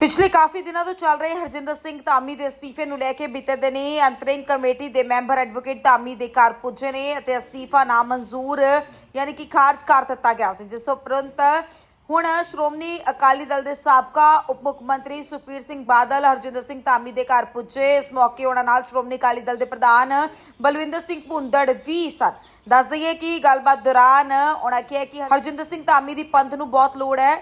ਪਿਛਲੇ ਕਾਫੀ ਦਿਨਾਂ ਤੋਂ ਚੱਲ ਰਹੇ ਹਰਜਿੰਦਰ ਸਿੰਘ ਧਾਮੀ ਦੇ ਅਸਤੀਫੇ ਨੂੰ ਲੈ ਕੇ ਬੀਤੇ ਦਿਨੀ ਅੰਤਰਿੰਗ ਕਮੇਟੀ ਦੇ ਮੈਂਬਰ ਐਡਵੋਕੇਟ ਧਾਮੀ ਦੇ ਘਰ ਪੁੱਜੇ ਨੇ ਅਤੇ ਅਸਤੀਫਾ ਨਾਮਨਜ਼ੂਰ ਯਾਨੀ ਕਿ ਖਾਰਜ ਕਰ ਦਿੱਤਾ ਗਿਆ ਸੀ, ਜਿਸ ਉਪਰੰਤ ਹੁਣ ਸ਼੍ਰੋਮਣੀ ਅਕਾਲੀ ਦਲ ਦੇ ਸਾਬਕਾ ਉਪ ਮੁੱਖ ਮੰਤਰੀ ਸੁਖਬੀਰ ਸਿੰਘ ਬਾਦਲ, ਹਰਜਿੰਦਰ ਸਿੰਘ ਧਾਮੀ ਦੇ ਘਰ ਪੁੱਜੇ। ਇਸ ਮੌਕੇ ਉਹਨਾਂ ਨਾਲ ਸ਼੍ਰੋਮਣੀ ਅਕਾਲੀ ਦਲ ਦੇ ਪ੍ਰਧਾਨ ਬਲਵਿੰਦਰ ਸਿੰਘ ਭੁੰਦੜ ਵੀ ਸਨ। ਦੱਸ ਦਈਏ ਕਿ ਗੱਲਬਾਤ ਦੌਰਾਨ ਉਹਨਾਂ ਕਿਹਾ ਕਿ ਹਰਜਿੰਦਰ ਸਿੰਘ ਧਾਮੀ ਦੀ ਪੰਥ ਨੂੰ ਬਹੁਤ ਲੋੜ ਹੈ।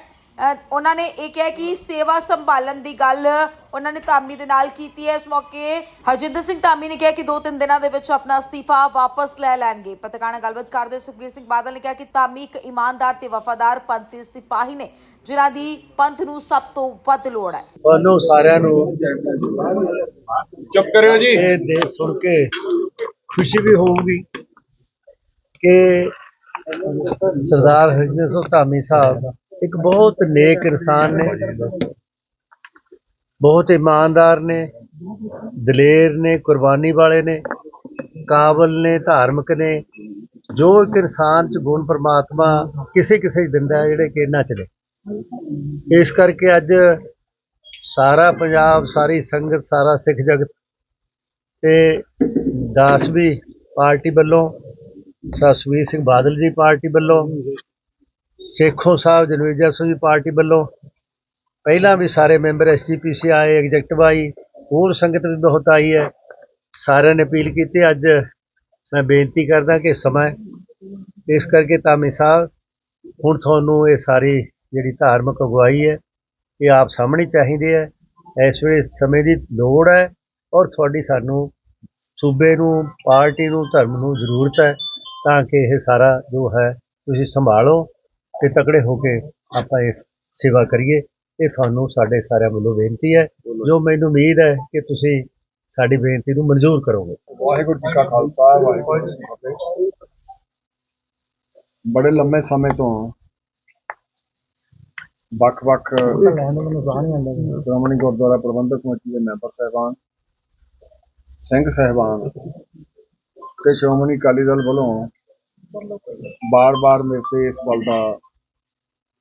ਉਹਨਾਂ ਨੇ ਇਹ ਕਿਹਾ ਕਿ ਸੇਵਾ ਸੰਭਾਲਣ ਦੀ ਗੱਲ ਉਹਨਾਂ ਨੇ ਧਾਮੀ ਦੇ ਨਾਲ ਕੀਤੀ ਹੈ। ਇਸ ਮੌਕੇ ਹਰਜਿੰਦਰ ਸਿੰਘ ਧਾਮੀ ਨੇ ਕਿਹਾ ਕਿ ਦੋ ਤਿੰਨ ਦਿਨਾਂ ਦੇ ਵਿੱਚ ਆਪਣਾ ਅਸਤੀਫਾ ਵਾਪਸ ਲੈ ਲੈਣਗੇ। ਨਾਲ ਗੱਲਬਾਤ ਕਰਦੇ ਸੁਖਬੀਰ ਸਿੰਘ ਬਾਦਲ ਨੇ ਕਿਹਾ ਕਿ ਧਾਮੀ ਇੱਕ ਇਮਾਨਦਾਰ ਤੇ ਵਫਾਦਾਰ ਪੰਥੀ ਸਿਪਾਹੀ ਨੇ ਜਿਨ੍ਹਾਂ ਦੀ ਪੰਥ ਨੂੰ ਸਭ ਤੋਂ ਵੱਧ ਲੋੜ ਹੈ। ਤੁਹਾਨੂੰ ਸਾਰਿਆਂ ਨੂੰ ਚੁੱਪ ਕਰਿਓ ਜੀ। ਇਹ ਦੇ ਸੁਣ ਕੇ ਖੁਸ਼ੀ ਵੀ ਹੋਊਗੀ ਕਿ ਸਰਦਾਰ ਹਰਜਿੰਦਰ ਸਿੰਘ ਧਾਮੀ ਸਾਹਿਬ ਇੱਕ ਬਹੁਤ ਨੇਕ ਇਨਸਾਨ ਨੇ। ਬਹੁਤ ਇਮਾਨਦਾਰ ਨੇ, ਦਲੇਰ ਨੇ, ਕੁਰਬਾਨੀ ਵਾਲੇ ਨੇ, ਕਾਬਲ ਨੇ, ਧਾਰਮਿਕ ਨੇ। ਜੋ ਇੱਕ ਇਨਸਾਨ ਚ ਗੁਣ ਪਰਮਾਤਮਾ ਕਿਸੇ ਕਿਸੇ ਦਿੰਦਾ ਜਿਹੜੇ ਕਿ ਨਾ। ਚਲੇ ਇਸ ਕਰਕੇ ਅੱਜ ਸਾਰਾ ਪੰਜਾਬ, ਸਾਰੀ ਸੰਗਤ, ਸਾਰਾ ਸਿੱਖ ਜਗਤ ਤੇ ਦਾਸਵੀ ਪਾਰਟੀ ਵੱਲੋਂ ਸਸਵੀਰ ਸਿੰਘ ਬਾਦਲ ਜੀ ਪਾਰਟੀ ਵੱਲੋਂ ਸੇਖੋਂ ਸਾਹਿਬ ਜਨਵੀਜਾ ਸਿੰਘ ਜੀ ਪਾਰਟੀ ਵੱਲੋਂ ਪਹਿਲਾਂ ਵੀ ਸਾਰੇ ਮੈਂਬਰ ਐਸਜੀਪੀਸੀ ਆਏ, ਐਗਜ਼ੈਕਟਿਵ ਆਈ, ਹੋਰ ਸੰਗਤ ਵੀ ਬਹੁਤ ਆਈ ਹੈ। ਸਾਰਿਆਂ ਨੇ ਅਪੀਲ ਕੀਤੀ, ਅੱਜ ਮੈਂ ਬੇਨਤੀ ਕਰਦਾ ਕਿ ਸਮਾਂ ਇਸ ਕਰਕੇ ਤਾਮੀ ਸਾਹਿਬ, ਹੁਣ ਤੁਹਾਨੂੰ ਇਹ ਸਾਰੀ ਜਿਹੜੀ ਧਾਰਮਿਕ ਅਗਵਾਈ ਹੈ, ਇਹ ਆਪ ਸਾਹਮਣੇ ਚਾਹੀਦੀ ਹੈ। ਇਸ ਵੇਲੇ ਸਮੇਂ ਦੀ ਲੋੜ ਹੈ ਔਰ ਤੁਹਾਡੀ ਸਾਨੂੰ ਸੂਬੇ ਨੂੰ, ਪਾਰਟੀ ਨੂੰ, ਧਰਮ ਨੂੰ ਜ਼ਰੂਰਤ ਹੈ ਤਾਂ ਕਿ ਇਹ ਸਾਰਾ ਜੋ ਹੈ ਤੁਸੀਂ ਸੰਭਾਲੋ। ਤੇ ਤਕੜੇ ਹੋ ਕੇ ਆਪਾਂ ਇਸ ਸੇਵਾ ਕਰੀਏ, ਇਹ ਤੁਹਾਨੂੰ ਸਾਡੇ ਸਾਰਿਆਂ ਵੱਲੋਂ ਬੇਨਤੀ ਹੈ। ਜੋ ਮੈਨੂੰ ਉਮੀਦ ਹੈ ਕਿ ਤੁਸੀਂ ਸਾਡੀ ਬੇਨਤੀ ਨੂੰ ਮਨਜ਼ੂਰ ਕਰੋਗੇ। ਵਾਹਿਗੁਰੂ ਜੀ ਕਾ ਖਾਲਸਾ, ਵਾਹਿਗੁਰੂ ਜੀ ਕੀ ਫਤਿਹ। ਬੜੇ ਲੰਮੇ ਸਮੇਂ ਤੋਂ ਵੱਖ-ਵੱਖ ਸ਼੍ਰੋਮਣੀ ਗੁਰਦੁਆਰਾ ਪ੍ਰਬੰਧਕ ਕਮੇਟੀ ਦੇ ਮੈਂਬਰ ਸਾਹਿਬਾਨ, ਸਿੰਘ ਸਾਹਿਬਾਨ ਤੇ ਸ਼੍ਰੋਮਣੀ ਅਕਾਲੀ ਦਲ ਵੱਲੋਂ ਬਾਰ-ਬਾਰ ਮੇਰੇ ਤੇ ਇਸ ਗੱਲ ਦਾ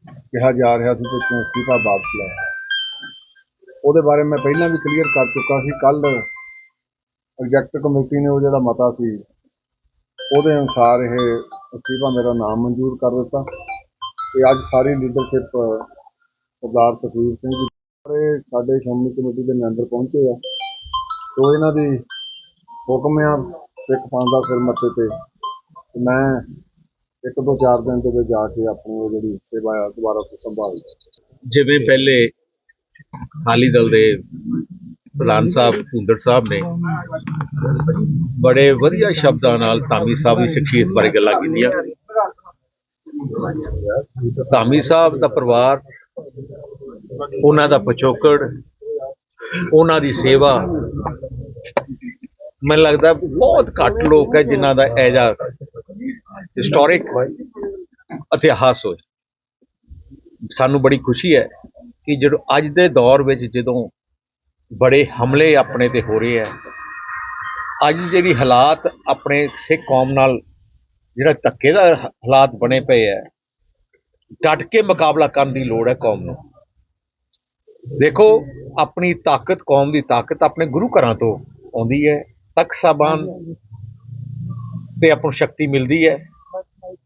ਕਿਹਾ ਜਾ ਰਿਹਾ ਸੀ ਕਿ ਤੂੰ ਅਸਤੀਫਾ ਵਾਪਸ ਲੈ ਉਹਦੇ ਬਾਰੇ ਮੈਂ ਪਹਿਲਾਂ ਵੀ ਕਲੀਅਰ ਕਰ ਚੁੱਕਾ ਸੀ। ਕੱਲ ਐਗਜ਼ੈਕਟਿਵ ਕਮੇਟੀ ਨੇ ਉਹ ਜਿਹੜਾ ਮਤਾ ਸੀ, ਉਹਦੇ ਅਨੁਸਾਰ ਇਹ ਅਸਤੀਫਾ ਮੇਰਾ ਨਾਮ ਮਨਜ਼ੂਰ ਕਰ ਦਿੱਤਾ ਤੇ ਅੱਜ ਸਾਰੀ ਲੀਡਰਸ਼ਿਪ ਸਰਦਾਰ ਸੁਖਵੀਰ ਸਿੰਘ ਜੀ, ਸਾਰੇ ਸਾਡੇ ਸ਼੍ਰੋਮਣੀ ਕਮੇਟੀ ਦੇ ਮੈਂਬਰ ਪਹੁੰਚੇ ਆ। ਸੋ ਇਹਨਾਂ ਦੀ ਹੁਕਮ ਆ ਸਿੱਖ ਪੰਥ ਦਾ ਸਿਰ ਮੱਥੇ ਤੇ ਮੈਂ ਇੱਕ ਦੋ ਚਾਰ ਦਿਨ ਦੇ ਵਿੱਚ ਜਾ ਕੇ ਆਪਣੀ ਉਹ ਜਿਹੜੀ ਸੇਵਾ ਆ, ਦੁਬਾਰਾ ਤੋਂ ਸੰਭਾਲ ਜਿਵੇਂ ਪਹਿਲੇ ਅਕਾਲੀ ਦਲ ਦੇ ਪ੍ਰਧਾਨ ਸਾਹਿਬ ਭੁੰਦੜ ਸਾਹਿਬ ਨੇ ਬੜੇ ਵਧੀਆ ਸ਼ਬਦਾਂ ਨਾਲ ਧਾਮੀ ਸਾਹਿਬ ਦੀ ਸ਼ਖਸੀਅਤ ਬਾਰੇ ਗੱਲਾਂ ਕੀਤੀਆਂ। ਧਾਮੀ ਸਾਹਿਬ ਦਾ ਪਰਿਵਾਰ, ਉਹਨਾਂ ਦਾ ਪਿਛੋਕੜ, ਉਹਨਾਂ ਦੀ ਸੇਵਾ, ਮੈਨੂੰ ਲੱਗਦਾ ਬਹੁਤ ਘੱਟ ਲੋਕ ਹੈ ਜਿਨ੍ਹਾਂ ਦਾ ਐਜਾ ਹਿਸਟੋਰਿਕ ਇਤਿਹਾਸ ਹੋਏ। ਸਾਨੂੰ ਬੜੀ ਖੁਸ਼ੀ ਹੈ ਕਿ ਜਦੋਂ ਅੱਜ ਦੇ ਦੌਰ ਵਿੱਚ ਜਦੋਂ ਬੜੇ ਹਮਲੇ ਆਪਣੇ ਤੇ ਹੋ ਰਹੇ ਆ ਅੱਜ ਜਿਹੜੀ ਹਾਲਾਤ ਆਪਣੇ ਸਿੱਖ ਕੌਮ ਨਾਲ ਜਿਹੜਾ ਧੱਕੇ ਦਾ ਹਾਲਾਤ ਬਣੇ ਪਏ ਆ ਡਟ ਕੇ ਮੁਕਾਬਲਾ ਕਰਨ ਦੀ ਲੋੜ ਹੈ ਕੌਮ ਨੂੰ। ਦੇਖੋ, ਆਪਣੀ ਤਾਕਤ ਕੌਮ ਦੀ ਤਾਕਤ ਆਪਣੇ ਗੁਰੂ ਘਰਾਂ ਤੋਂ ਆਉਂਦੀ ਹੈ, ਤਖਤ ਸਾਹਿਬਾਨ ਤੇ ਆਪਾਂ ਨੂੰ ਸ਼ਕਤੀ ਮਿਲਦੀ ਹੈ।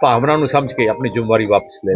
ਭਾਵਨਾ ਨੂੰ ਸਮਝ ਕੇ ਆਪਣੀ ਜ਼ਿੰਮੇਵਾਰੀ ਵਾਪਸ ਲੈ